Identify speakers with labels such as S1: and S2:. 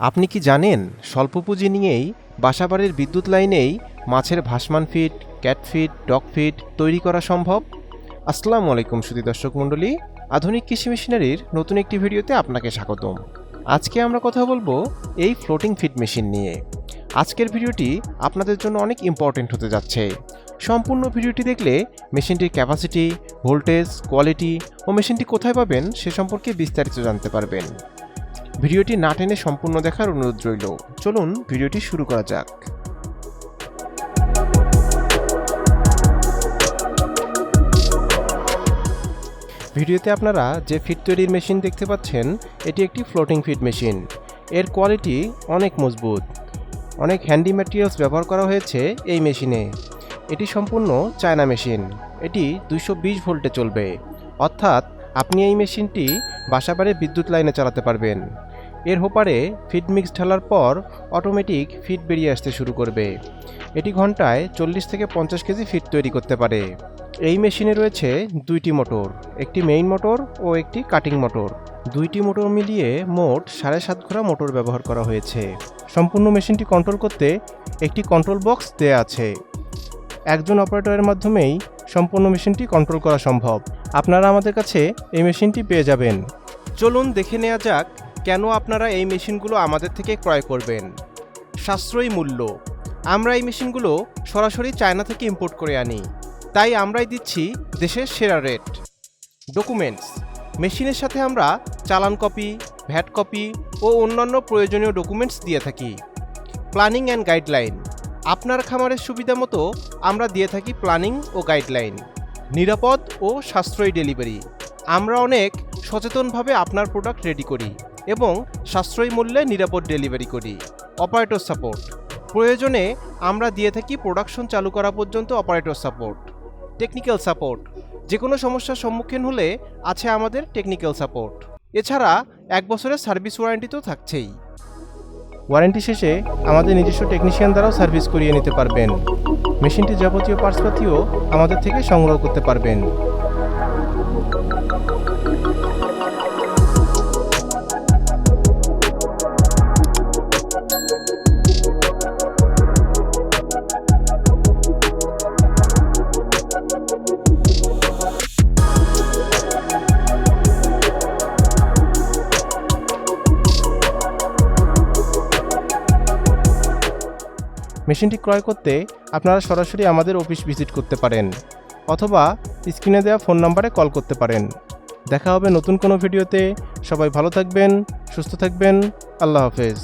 S1: আপনি কি জানেন স্বল্প পুঁজি নিয়েই বাসাবাড়ির বিদ্যুৎ লাইনেই মাছের ভাসমান feed cat feed, dog feed তৈরি করা সম্ভব? আসসালামু আলাইকুম সুদী দর্শক মণ্ডলী, আধুনিক কৃষি মেশিনারির নতুন একটি ভিডিওতে আপনাকে স্বাগতম। আজকে আমরা কথা বলব এই ফ্লোটিং ফিড মেশিন নিয়ে। আজকের ভিডিওটি আপনাদের জন্য অনেক ইম্পর্টেন্ট হতে যাচ্ছে। সম্পূর্ণ ভিডিওটি দেখলে মেশিনটির ক্যাপাসিটি, ভোল্টেজ, কোয়ালিটি ও মেশিনটি কোথায় পাবেন সে সম্পর্কে বিস্তারিত জানতে পারবেন। ভিডিওটি না টেনে সম্পূর্ণ দেখার অনুরোধ রইল। চলুন ভিডিওটি শুরু করা যাক। ভিডিওতে আপনারা যে ফিড তৈরির মেশিন দেখতে পাচ্ছেন, এটি একটি ফ্লোটিং ফিড মেশিন। এর কোয়ালিটি অনেক মজবুত। অনেক হ্যান্ডি ম্যাটেরিয়ালস ব্যবহার করা হয়েছে এই মেশিনে। এটি সম্পূর্ণ চায়না মেশিন। এটি দুইশো বিশ ভোল্টে চলবে। অর্থাৎ আপনি এই মেশিনটি বাসাবাড়ি বিদ্যুৎ লাইনে চালাতে পারবেন। এর হোপারে ফিড মিক্স ঢালার পর অটোমেটিক ফিড বেরিয়ে আসতে শুরু করবে। এটি ঘন্টায় চল্লিশ থেকে পঞ্চাশ কেজি ফিড তৈরি করতে পারে। এই মেশিনে রয়েছে দুইটি মোটর, একটি মেইন মোটর ও একটি কাটিং মোটর দুইটি মোটর মিলিয়ে মোট সাড়ে সাত ঘোড়া মোটর ব্যবহার করা হয়েছে। সম্পূর্ণ মেশিনটি কন্ট্রোল করতে একটি কন্ট্রোল বক্স দেয়া আছে। একজন অপারেটরের মাধ্যমেই সম্পূর্ণ মেশিনটি কন্ট্রোল করা সম্ভব। আপনারা আমাদের কাছে এই মেশিনটি পেয়ে যাবেন। চলুন দেখে নেওয়া যাক কেন আপনারা এই মেশিনগুলো আমাদের থেকে ক্রয় করবেন। সাশ্রয়ী মূল্য। আমরা এই মেশিনগুলো সরাসরি চায়না থেকে ইম্পোর্ট করে আনি। তাই আমরাই দিচ্ছি দেশের সেরা রেট ডকুমেন্টস মেশিনের সাথে আমরা চালান কপি ভ্যাট কপি ও অন্যান্য প্রয়োজনীয় ডকুমেন্টস দিয়ে থাকি। প্ল্যানিং অ্যান্ড গাইডলাইন আপনার খামারের সুবিধা মতো আমরা দিয়ে থাকি প্ল্যানিং ও গাইডলাইন নিরাপদ ও সাশ্রয়ী ডেলিভারি আমরা অনেক সচেতনভাবে আপনার প্রোডাক্ট রেডি করি এবং সাশ্রয়ী মূল্যে নিরাপদ ডেলিভারি করি। অপারেটর সাপোর্ট প্রয়োজনে আমরা দিয়ে থাকি প্রোডাকশন চালু করা পর্যন্ত অপারেটর সাপোর্ট টেকনিক্যাল সাপোর্ট যে কোনো সমস্যার সম্মুখীন হলে আছে আমাদের টেকনিক্যাল সাপোর্ট এছাড়া এক বছরের সার্ভিস ওয়ারেন্টি তো থাকছেই। ওয়ারেন্টি শেষে আমাদের নিজস্ব টেকনিশিয়ান দ্বারাও সার্ভিস করিয়ে নিতে পারবেন। মেশিনটির যাবতীয় পার্সপাতিও আমাদের থেকে সংগ্রহ করতে পারবেন। মেশিনটি ক্রয় করতে আপনারা সরাসরি আমাদের অফিস ভিজিট করতে পারেন, অথবা স্ক্রিনে দেওয়া ফোন নম্বরে কল করতে পারেন। দেখা হবে নতুন কোনো ভিডিওতে। সবাই ভালো থাকবেন, সুস্থ থাকবেন। আল্লাহ হাফেজ।